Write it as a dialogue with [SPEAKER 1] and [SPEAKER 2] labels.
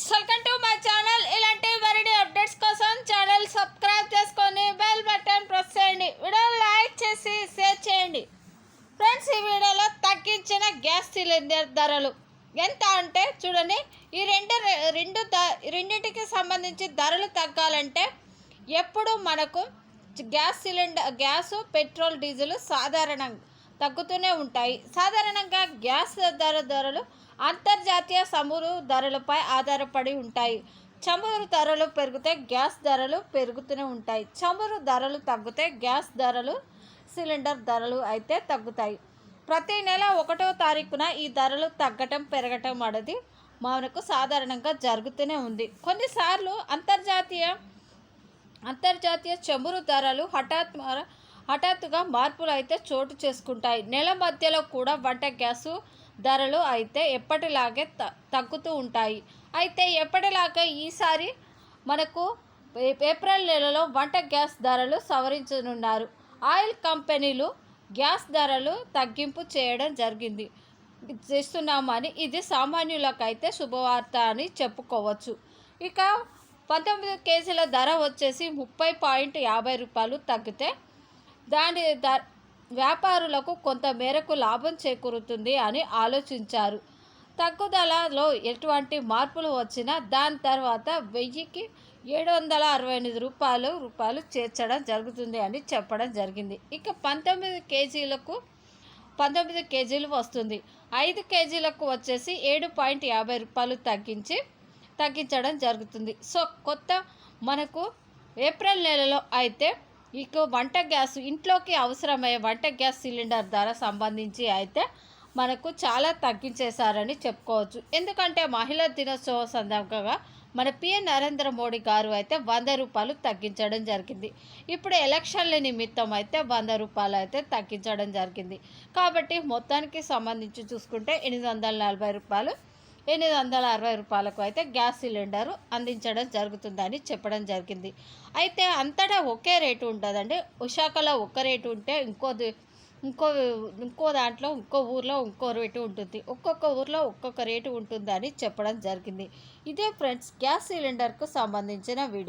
[SPEAKER 1] Friends welcome to my channel ఇలాంటి మరిన్ని updates కోసం ఛానల్ సబ్స్క్రైబ్ చేసుకొని బెల్ బటన్ ప్రెస్ చేయండి. వీడియో లైక్ చేసి షేర్ చేయండి. ఫ్రెండ్స్ ఈ వీడియోలో తగ్గించిన గ్యాస్ సిలిండర్ ధరలు ఎంత అంటే చూడండి ఈ రెండు రెండు ద రెండింటికి సంబంధించి ధరలు తగ్గాలంటే ఎప్పుడు మనకు gas cylinder gas petrol diesel సాధారణంగా తగ్గుతూనే ఉంటాయి. సాధారణంగా గ్యాస్ ధర ధరలు అంతర్జాతీయ చమురు ధరలపై ఆధారపడి ఉంటాయి. చమురు ధరలు పెరిగితే గ్యాస్ ధరలు పెరుగుతూనే ఉంటాయి. చమురు ధరలు తగ్గితే గ్యాస్ ధరలు సిలిండర్ ధరలు అయితే తగ్గుతాయి. ప్రతి నెల ఒకటో తారీఖున ఈ ధరలు తగ్గటం పెరగటం అనేది మనకు సాధారణంగా జరుగుతూనే ఉంది. కొన్నిసార్లు అంతర్జాతీయ అంతర్జాతీయ చమురు ధరలు హఠాత్ హఠాత్తుగా మార్పులు అయితే చోటు చేసుకుంటాయి. నెల మధ్యలో కూడా వంట గ్యాసు ధరలు అయితే ఎప్పటిలాగే త తగ్గుతూ ఉంటాయి. అయితే ఎప్పటిలాగే ఈసారి మనకు ఏప్రిల్ నెలలో వంట గ్యాస్ ధరలు సవరించనున్నారు. ఆయిల్ కంపెనీలు గ్యాస్ ధరలు తగ్గింపు చేయడం జరిగింది. చేస్తున్నామని ఇది సామాన్యులకైతే శుభవార్త అని చెప్పుకోవచ్చు. ఇక పంతొమ్మిది కేజీల ధర వచ్చేసి ముప్పై పాయింట్ యాభై రూపాయలు తగ్గితే దాని ద వ్యాపారులకు కొంత మేరకు లాభం చేకూరుతుంది అని ఆలోచించారు. తగ్గుదలలో ఎటువంటి మార్పులు వచ్చినా దాని తర్వాత వెయ్యికి ఏడు వందల అరవై ఎనిమిది రూపాయలు రూపాయలు చేర్చడం జరుగుతుంది అని చెప్పడం జరిగింది. ఇక పంతొమ్మిది కేజీలకు పంతొమ్మిది కేజీలు వస్తుంది. ఐదు కేజీలకు వచ్చేసి ఏడు పాయింట్ యాభై రూపాయలు తగ్గించి తగ్గించడం జరుగుతుంది. సో కొత్త మనకు ఏప్రిల్ నెలలో అయితే ఇక వంట గ్యాస్ ఇంట్లోకి అవసరమయ్యే వంట గ్యాస్ సిలిండర్ ధర సంబంధించి అయితే మనకు చాలా తగ్గించేశారని చెప్పుకోవచ్చు. ఎందుకంటే మహిళా దినోత్సవం సందర్భంగా మన పిఎన్ నరేంద్ర మోడీ గారు అయితే వంద రూపాయలు తగ్గించడం జరిగింది. ఇప్పుడు ఎలక్షన్ల నిమిత్తం అయితే వంద రూపాయలు అయితే తగ్గించడం జరిగింది. కాబట్టి మొత్తానికి సంబంధించి చూసుకుంటే ఎనిమిది వందల నలభై రూపాయలు ఎనిమిది వందల అరవై రూపాయలకు అయితే గ్యాస్ సిలిండర్ అందించడం జరుగుతుందని చెప్పడం జరిగింది. అయితే అంతటా ఒకే రేటు ఉంటుందండి. విశాఖలో ఒక రేటు ఉంటే ఇంకో ఇంకో ఇంకో దాంట్లో ఇంకో ఊర్లో ఇంకో రేటు ఉంటుంది. ఒక్కొక్క ఊర్లో ఒక్కొక్క రేటు ఉంటుందని చెప్పడం జరిగింది. ఇదే ఫ్రెండ్స్ గ్యాస్ సిలిండర్కు సంబంధించిన వీడియో.